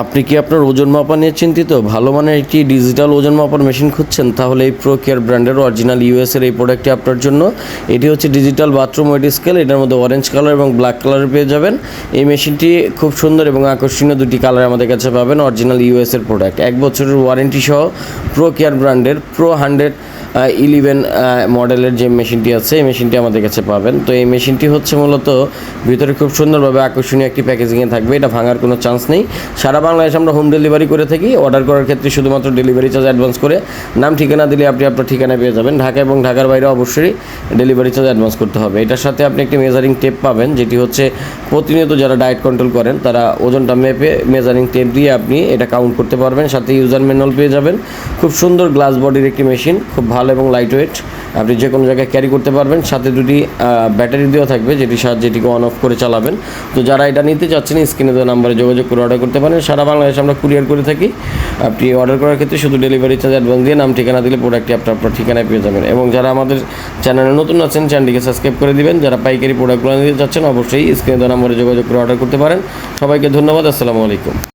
আপনি কি আপনার ওজন মাপা নিয়ে চিন্তিত? ভালো মানের একটি ডিজিটাল ওজন মাপার মেশিন খুঁজছেন? তাহলে এই প্রো কেয়ার ব্র্যান্ডের অরিজিনাল ইউএস এর এই প্রোডাক্টটি আপনার জন্য। এটি হচ্ছে ডিজিটাল বাথরুম ওয়েট স্কেল এটার মধ্যে অরেঞ্জ কালার এবং ব্ল্যাক কালার পেয়ে যাবেন। এই মেশিনটি খুব সুন্দর এবং আকর্ষণীয় দুটি কালার আমাদের কাছে পাবেন অরিজিনাল ইউএস এর প্রোডাক্ট এক বছরের ওয়ারেন্টি সহ প্রো কেয়ার ব্র্যান্ডের প্রো হান্ড্রেড ইলেভেন মডেলের যে মেশিনটি আছে, এই মেশিনটি আমাদের কাছে পাবেন। তো এই মেশিনটি হচ্ছে মূলত ভিতরে খুব সুন্দরভাবে আকর্ষণীয় একটি প্যাকেজিংয়ে থাকবে। এটা ভাঙার কোনো চান্স নেই। সারা বাংলাদেশে আমরা হোম ডেলিভারি করে থাকি। অর্ডার করার ক্ষেত্রে শুধুমাত্র ডেলিভারি চার্জ অ্যাডভান্স করে। নাম, ঠিকানা দিলে আপনি আপনার ঠিকানা পেয়ে যাবেন। ঢাকা এবং ঢাকার বাইরে অবশ্যই ডেলিভারি চার্জ অ্যাডভান্স করতে হবে। এটার সাথে আপনি একটি মেজারিং টেপ পাবেন, যেটি হচ্ছে প্রতিনিয়ত যারা ডায়েট কন্ট্রোল করেন, তারা ওজনটা মেপে মেজারিং টেপ দিয়ে আপনি এটা কাউন্ট করতে পারবেন। সাথে ইউজার ম্যানুয়াল পেয়ে যাবেন। খুব সুন্দর গ্লাস বডির একটি মেশিন খুব ভালো এবং লাইট ওয়েট আপনি যে কোনো জায়গায় ক্যারি করতে পারবেন। সাথে দুটি ব্যাটারি দেওয়া থাকবে, যেটি সাহায্যে এটিকে অন অফ করে চালাবেন। তো যারা এটা নিতে চাচ্ছেন, স্ক্রিনে দেওয়া নাম্বারে যোগাযোগ করে অর্ডার করতে পারেন। সারা বাংলাদেশে আমরা কুরিয়ার করে থাকি। আপনি অর্ডার করার ক্ষেত্রে শুধু ডেলিভারি চার্জ অ্যাডভান্স দিয়ে নাম, ঠিকানা দিলে প্রোডাক্টটি আপনার আপনার ঠিকানায় পেয়ে যাবেন। এবং যারা আমাদের চ্যানেলে নতুন আছেন চ্যানেলটিকে সাবস্ক্রাইব করে দিবেন। যারা পাইকারি প্রোডাক্টগুলো নিতে চাচ্ছেন, অবশ্যই স্ক্রিনে দেওয়া নাম্বারে যোগাযোগ করে অর্ডার করতে পারেন। সবাইকে ধন্যবাদ, আসসালামু আলাইকুম।